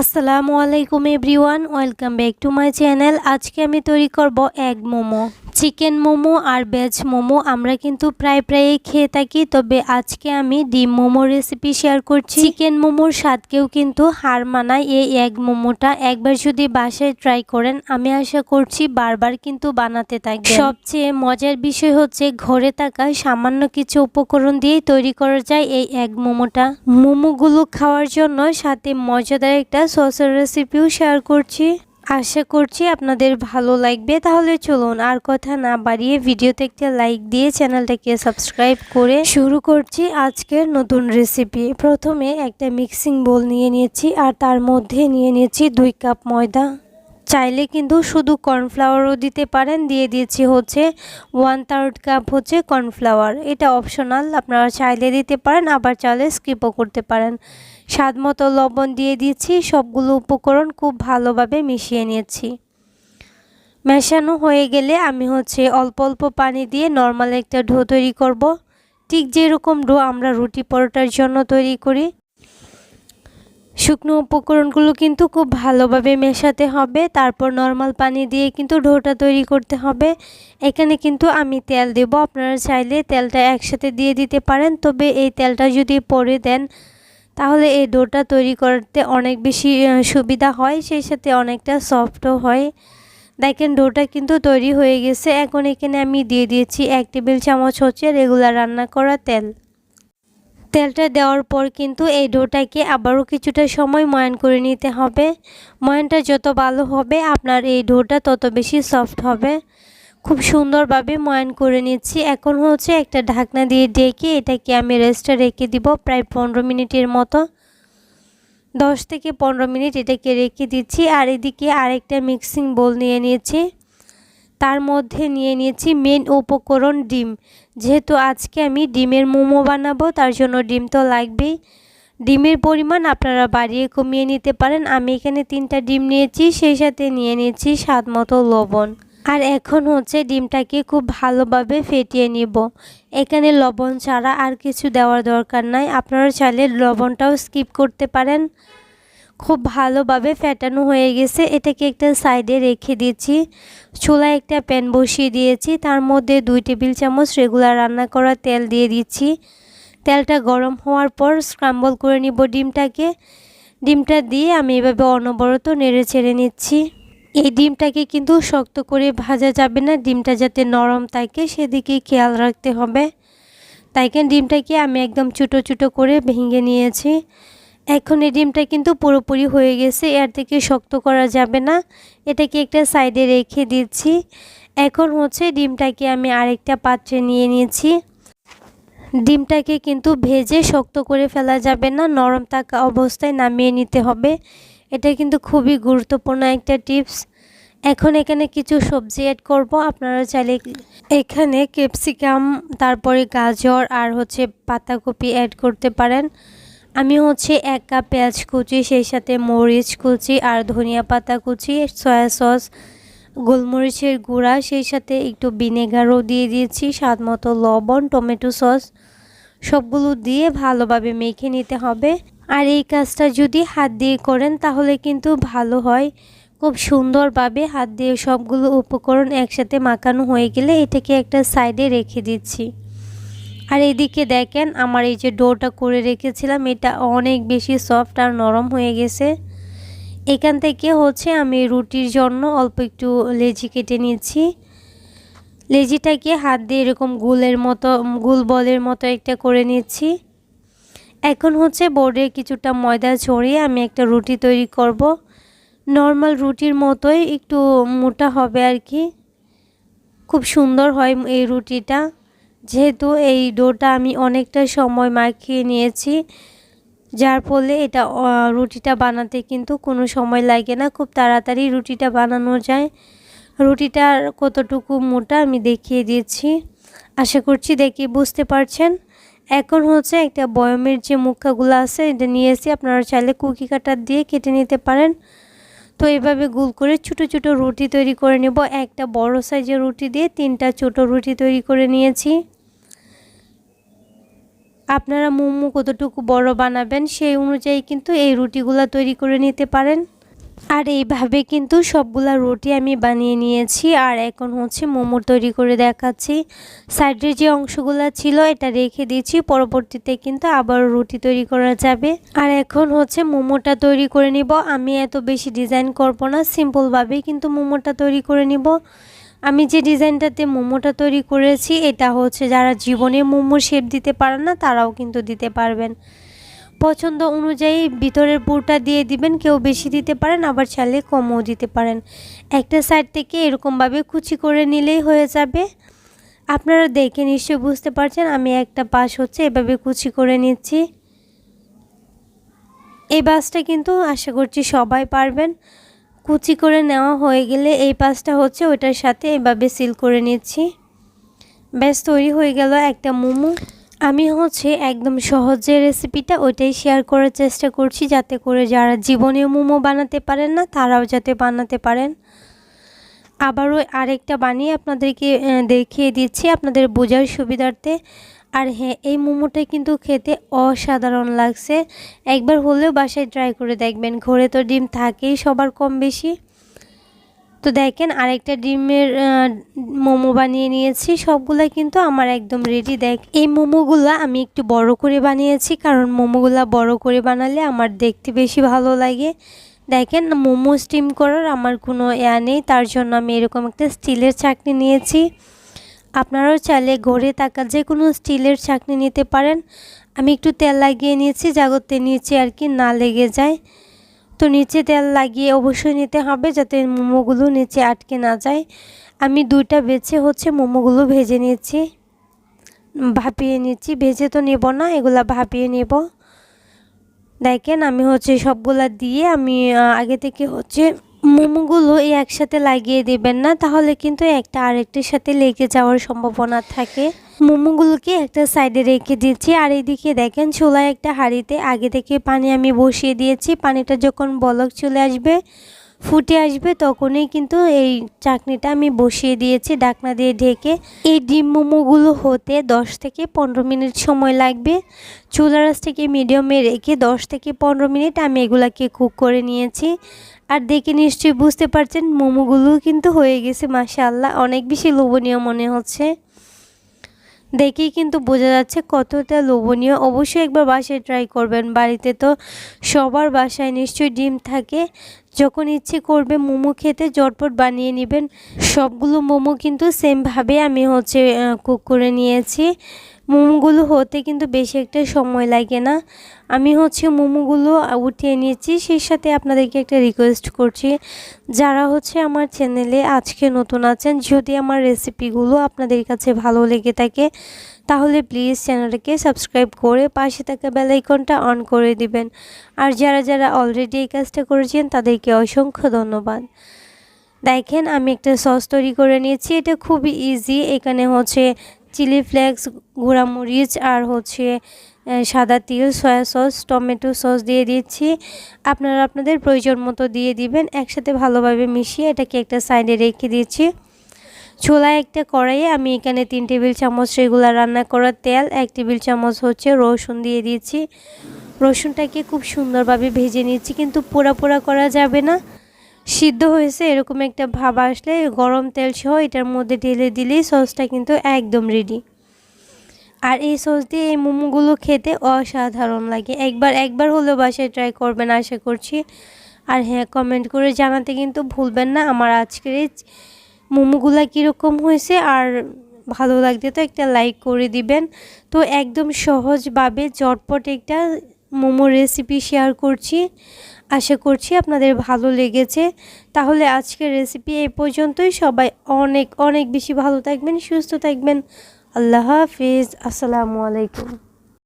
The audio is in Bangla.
আসসালামু আলাইকুম everyone welcome back to my channel. আজকে আমি তৈরি করব এগ মোমো। চিকেন মোমো আর ভেজ মোমো আমরা কিন্তু প্রায় প্রায়ই খেয়ে থাকি। তবে আজকে আমি ডিম মোমো রেসিপি শেয়ার করছি। চিকেন মোমোর স্বাদকেও কিন্তু হার মানায় এই এগ মোমোটা। একবার যদি বাসায় ট্রাই করেন, আমি আশা করছি বারবার কিন্তু বানাতে থাকবে সবচেয়ে মজার বিষয় হচ্ছে ঘরে থাকা সামান্য কিছু উপকরণ দিয়েই তৈরি করা যায় এই এগ মোমোটা। মোমোগুলো খাওয়ার জন্য সাথে মজাদার একটা সসের রেসিপিও শেয়ার করছি। আশা করছি আপনাদের ভালো লাগবে। তাহলে চলুন আর কথা না বাড়িয়ে ভিডিওতে একটা লাইক দিয়ে চ্যানেলটাকে সাবস্ক্রাইব করে শুরু করছি আজকের নতুন রেসিপি প্রথমে একটা মিক্সিং বোল নিয়ে নিয়েছি আর তার মধ্যে নিয়ে নিয়েছি দুই কাপ ময়দা। চাইলে কিন্তু শুধু কর্নফ্লাওয়ারও দিতে পারেন। দিয়ে দিয়েছি হচ্ছে ওয়ান থার্ড কাপ হচ্ছে কর্নফ্লাওয়ার এটা অপশনাল আপনারা চাইলে দিতে পারেন, আবার চাইলে স্কিপও করতে পারেন। স্বাদ মতো লবণ দিয়ে দিয়েছি, সবগুলো উপকরণ খুব ভালোভাবে মিশিয়ে নিয়েছি। মেশানো হয়ে গেলে আমি হচ্ছে অল্প অল্প পানি দিয়ে নর্মাল একটা ডো তৈরি করব। ঠিক যেরকম ডো আমরা রুটি পরোটার জন্য তৈরি করি। শুকনো উপকরণগুলো কিন্তু খুব ভালোভাবে মেশাতে হবে, তারপর নর্মাল পানি দিয়ে কিন্তু ডোটা তৈরি করতে হবে। এখানে কিন্তু আমি তেল দেব, আপনারা চাইলে তেলটা একসাথে দিয়ে দিতে পারেন, তবে এই তেলটা যদি পরে দেন তাহলে এই ডোটা তৈরি করতে অনেক বেশি সুবিধা হয়, সেই সাথে অনেকটা সফটও হয়। দেখেন ডোটা কিন্তু তৈরি হয়ে গেছে। এখন এখানে আমি দিয়ে দিয়েছি এক টেবিল চামচ হচ্ছে রেগুলার রান্না করা তেল। তেলটা দেওয়ার পর কিন্তু এই ডোটাকে আবারও কিছুটা সময় ময়ান করে নিতে হবে। ময়ানটা যত ভালো হবে, আপনার এই ডোটা তত বেশি সফট হবে। খুব সুন্দরভাবে ময়ান করে নিচ্ছি। এখন হচ্ছে একটা ঢাকনা দিয়ে ডেকে এটাকে আমি রেস্টে রেখে দিব প্রায় পনেরো মিনিটের মতো। দশ থেকে পনেরো মিনিট এটাকে রেখে দিচ্ছি। আর এদিকে আরেকটা মিক্সিং বোল নিয়ে নিয়েছি। তার মধ্যে নিয়ে নিয়েছি মেন উপকরণ ডিম। যেহেতু আজকে আমি ডিমের মোমো বানাবো, তার জন্য ডিম তো লাগবেই। ডিমের পরিমাণ আপনারা বাড়িয়ে কমিয়ে নিতে পারেন। আমি এখানে তিনটা ডিম নিয়েছি, সেই সাথে নিয়ে নিয়েছি স্বাদ মতো লবণ। আর এখন হচ্ছে ডিমটাকে খুব ভালোভাবে ফেটিয়ে নিব। এখানে লবণ ছাড়া আর কিছু দেওয়ার দরকার নাই। আপনারা চাইলে লবণটাও স্কিপ করতে পারেন। খুব ভালোভাবে ফেটানো হয়ে গেছে। এটাকে একটা সাইডে রেখে দিয়েছি চুলায় একটা প্যান বসিয়ে দিয়েছি। তার মধ্যে দুই টেবিল চামচ রেগুলার রান্না করা তেল দিয়ে দিচ্ছি। তেলটা গরম হওয়ার পর স্ক্রাম্বল করে নিব ডিমটাকে। ডিমটা দিয়ে আমি এভাবে অনবরত নেড়ে ছেড়ে নিচ্ছি। এই ডিমটাকে কিন্তু শক্ত করে ভাজা যাবে না। ডিমটা যাতে নরম থাকে, সেদিকে খেয়াল রাখতে হবে। তাই কেন ডিমটাকে আমি একদম ছোটো ছোটো করে ভেঙে নিয়েছি। এখন এই ডিমটা কিন্তু পুরোপুরি হয়ে গেছে, এর থেকে শক্ত করা যাবে না। এটাকে একটা সাইডে রেখে দিচ্ছি। এখন হচ্ছে ডিমটাকে আমি আরেকটা পাত্রে নিয়ে নিয়েছি। ডিমটাকে কিন্তু ভেজে শক্ত করে ফেলা যাবে না, নরম থাকা অবস্থায় নামিয়ে নিতে হবে। এটা কিন্তু খুবই গুরুত্বপূর্ণ একটা টিপস। এখন এখানে কিছু সবজি অ্যাড করব, আপনারা চাইলে এখানে ক্যাপসিকাম তারপরে গাজর আর হচ্ছে পাতাকপি অ্যাড করতে পারেন। আমি হচ্ছে এক কাপ পেঁয়াজ কুচি, সেই সাথে মরিচ কুচি আর ধনিয়া পাতা কুচি সয়া সস গোলমরিচের গুঁড়া, সেই সাথে একটু ভিনেগারও দিয়ে দিয়েছি, স্বাদ মতো লবণ টমেটো সস সবগুলো দিয়ে ভালোভাবে মেখে নিতে হবে। আর এই কাজটা যদি হাত দিয়ে করেন, তাহলে কিন্তু ভালো হয়। খুব সুন্দরভাবে হাত দিয়ে সবগুলো উপকরণ একসাথে মাখানো হয়ে গেলে এটাকে একটা সাইডে রেখে দিচ্ছি। আর এদিকে দেখেন, আমার এই যে ডোটা করে রেখেছিলাম, এটা অনেক বেশি সফট আর নরম হয়ে গেছে। এখান থেকে হচ্ছে আমি রুটির জন্য অল্প একটু লেজি কেটে নিচ্ছি। লেজিটাকে হাত দিয়ে এরকম গুলের মতো, গুল বলের মতো একটা করে নিচ্ছি। এখন হচ্ছে বোর্ডে কিছুটা ময়দা ছড়িয়ে আমি একটা রুটি তৈরি করব। নর্মাল রুটির মতোই একটু মোটা হবে আর কি। খুব সুন্দর হয় এই রুটিটা। যেহেতু এই ডোটা আমি অনেকটা সময় মাখিয়ে নিয়েছি, যার ফলে এটা রুটিটা বানাতে কিন্তু কোনো সময় লাগে না, খুব তাড়াতাড়ি রুটিটা বানানো যায়। রুটিটার কতটুকু মোটা আমি দেখিয়ে দিয়েছি। আশা করছি দেখে বুঝতে পারছেন। এখন হচ্ছে একটা বয়মের যে মুখাগুলো আছে, এটা নিয়েছি আপনারা চাইলে কুকি কাটার দিয়ে কেটে নিতে পারেন। তো এভাবে গুল করে ছোটো ছোটো রুটি তৈরি করে নেব। একটা বড় সাইজের রুটি দিয়ে তিনটা ছোট রুটি তৈরি করে নিয়েছি। আপনারা মোমো কতটুকু বড় বানাবেন সেই অনুযায়ী কিন্তু এই রুটিগুলো তৈরি করে নিতে পারেন। আর এইভাবে কিন্তু সবগুলা রুটি আমি বানিয়ে নিয়েছি, আর এখন হচ্ছে মোমো তৈরি করে দেখাচ্ছি। সাইডের যে অংশগুলো ছিল এটা রেখে দিয়েছি, পরবর্তীতে কিন্তু আবার রুটি তৈরি করা যাবে। আর এখন হচ্ছে মোমোটা তৈরি করে নিব। আমি এত বেশি ডিজাইন করব না, সিম্পলভাবেই কিন্তু মোমোটা তৈরি করে নিব। আমি যে ডিজাইনটাতে মোমোটা তৈরি করেছি, এটা হচ্ছে যারা জীবনে মোমো শেপ দিতে পারে না, তারাও কিন্তু দিতে পারবেন। পছন্দ অনুযায়ী ভিতরের পুরটা দিয়ে দিবেন, কেউ বেশি দিতে পারেন, আবার চাইলে কমও দিতে পারেন। একটা সাইড থেকে এরকমভাবে কুচি করে নিলেই হয়ে যাবে। আপনারা দেখে নিশ্চয়ই বুঝতে পারছেন, আমি একটা পাশ হচ্ছে, এভাবে কুচি করে নিচ্ছি। এই বাসটা কিন্তু আশা করছি সবাই পারবেন। কুচি করে নেওয়া হয়ে গেলে এই পাশটা হচ্ছে ওইটার সাথে এভাবে সিল করে নিচ্ছি। ব্যাস, তৈরি হয়ে গেল একটা মোমো। আমি হচ্ছে একদম সহজ যে রেসিপিটা ওইটাই শেয়ার করার চেষ্টা করছি যাতে করে যারা জীবনে মোমো বানাতে পারেন না, তারাও যাতে বানাতে পারেন। আবারও আরেকটা বানিয়ে আপনাদেরকে দেখিয়ে দিচ্ছি আপনাদের বোঝার সুবিধার্থে। আর হ্যাঁ এই মোমোটা কিন্তু খেতে অসাধারণ লাগছে। একবার হলেও বাসায় ট্রাই করে দেখবেন। ঘরে তো ডিম থাকেই সবার কম বেশি। তো দেখেন আরেকটা ডিমের মোমো বানিয়ে নিয়েছি। সবগুলা কিন্তু আমার একদম রেডি দেখ, এই মোমোগুলো আমি একটু বড় করে বানিয়েছি, কারণ মোমোগুলা বড় করে বানালে আমার দেখতে বেশি ভালো লাগে। দেখেন, মোমো স্টিম করার আমার কোনো ইয়া নেই, তার জন্য আমি এরকম একটা স্টিলের চাকনি নিয়েছি। আপনারাও চাইলে ঘরে থাকা যে কোনো স্টিলের চাকনি নিতে পারেন। আমি একটু তেল লাগিয়ে নিয়েছি জাগতে নিচে আর কি না লেগে যায়। তো নিচে তেল লাগিয়ে অবশ্যই নিতে হবে যাতে মোমোগুলো নিচে আটকে না যায়। আমি দুইটা বেছে হচ্ছে মোমোগুলো ভেজে নিয়েছি। ভাপিয়ে নিচ্ছি। ভেজে তো নেব না, এগুলা ভাপিয়ে নেব। দেখেন আমি হচ্ছে সবগুলা দিয়ে আমি আগে থেকে হচ্ছে মোমোগুলো একসাথে লাগিয়ে দিবেন না, তাহলে কিন্তু একটা আরেকটির সাথে লেগে যাওয়ার সম্ভাবনা থাকে। মোমোগুলোকে একটা সাইডে রেখে দিচ্ছি, আর এইদিকে দেখেন চুলায় একটা হাঁড়িতে আগে থেকে পানি আমি বসিয়ে দিয়েছি। পানিটা যখন বলক চলে আসবে ফুটে আসবে, তখনই কিন্তু এই চাকনিটা আমি বসিয়ে দিয়েছি ডাকনা দিয়ে ঢেকে। এই ডিম মোমোগুলো হতে 10 থেকে পনেরো মিনিট সময় লাগবে। চুলা রাস থেকে মিডিয়ামে রেখে 10 থেকে পনেরো মিনিট আমি এগুলাকে কুক করে নিয়েছি। আর দেখে নিশ্চয়ই বুঝতে পারছেন, মোমোগুলো কিন্তু হয়ে গেছে, মাশাআল্লাহ, অনেক বেশি লোভনীয় মনে হচ্ছে। দেখেই কিন্তু বোঝা যাচ্ছে কতটা লোভনীয়। অবশ্যই একবার বাসায় ট্রাই করবেন, বাড়িতে তো সবার বাসায় নিশ্চয়ই ডিম থাকে। যখন ইচ্ছে করবে মোমো খেতে জটপট বানিয়ে নেবেন। সবগুলো মোমো কিন্তু সেমভাবে আমি হচ্ছে কুক করে নিয়েছি। মোমোগুলো হতে কিন্তু বেশি একটা সময় লাগে না। আমি হচ্ছে মোমোগুলো উঠিয়ে নিয়েছি, সেই সাথে আপনাদেরকে একটা রিকোয়েস্ট করছি। যারা হচ্ছে আমার চ্যানেলে আজকে নতুন আছেন, যদি আমার রেসিপিগুলো আপনাদের কাছে ভালো লেগে থাকে, তাহলে প্লিজ চ্যানেলটাকে সাবস্ক্রাইব করে পাশে থাকা বেলাইকনটা অন করে দিবেন। আর যারা যারা অলরেডি এই কাজটা করেছেন, তাদেরকে অসংখ্য ধন্যবাদ। দেখেন, আমি একটা সস তৈরি করে নিয়েছি, এটা খুবই ইজি এখানে হচ্ছে চিলি ফ্লেক্স, গুঁড়ামরিচ আর হচ্ছে সাদা তিল, সয়া সস, টমেটো সস দিয়ে দিচ্ছি। আপনারা আপনাদের প্রয়োজন মতো দিয়ে দিবেন, একসাথে ভালোভাবে মিশিয়ে এটাকে একটা সাইডে রেখে দিচ্ছি। ছোলায় একটা কড়াইয়ে আমি এখানে তিন টেবিল চামচ রেগুলার রান্না করার তেল, এক টেবিল চামচ হচ্ছে রসুন দিয়ে দিচ্ছি। রসুনটাকে খুব সুন্দরভাবে ভেজে নিচ্ছি, কিন্তু পোড়া পোড়া করা যাবে না। সিদ্ধ হয়েছে, এরকম একটা ভাব আসলে, গরম তেল সহ এটার মধ্যে ঢেলে দিলেই সসটা কিন্তু একদম রেডি আর এই সস দিয়ে এই মোমোগুলো খেতে অসাধারণ লাগে। একবার একবার হলেও বাসায় ট্রাই করবেন আশা করছি। আর হ্যাঁ কমেন্ট করে জানাতে কিন্তু ভুলবেন না, আমার আজকের এই মোমোগুলো কীরকম হয়েছে আর ভালো লাগতে তো একটা লাইক করে দিবেন। তো একদম সহজভাবে, চটপট একটা মোমো রেসিপি শেয়ার করছি। আশা করছি আপনাদের ভালো লেগেছে। তাহলে আজকের রেসিপি এই পর্যন্তই। সবাই অনেক অনেক বেশি ভালো থাকবেন, সুস্থ থাকবেন। আল্লাহ হাফিজ। আসসালামু আলাইকুম।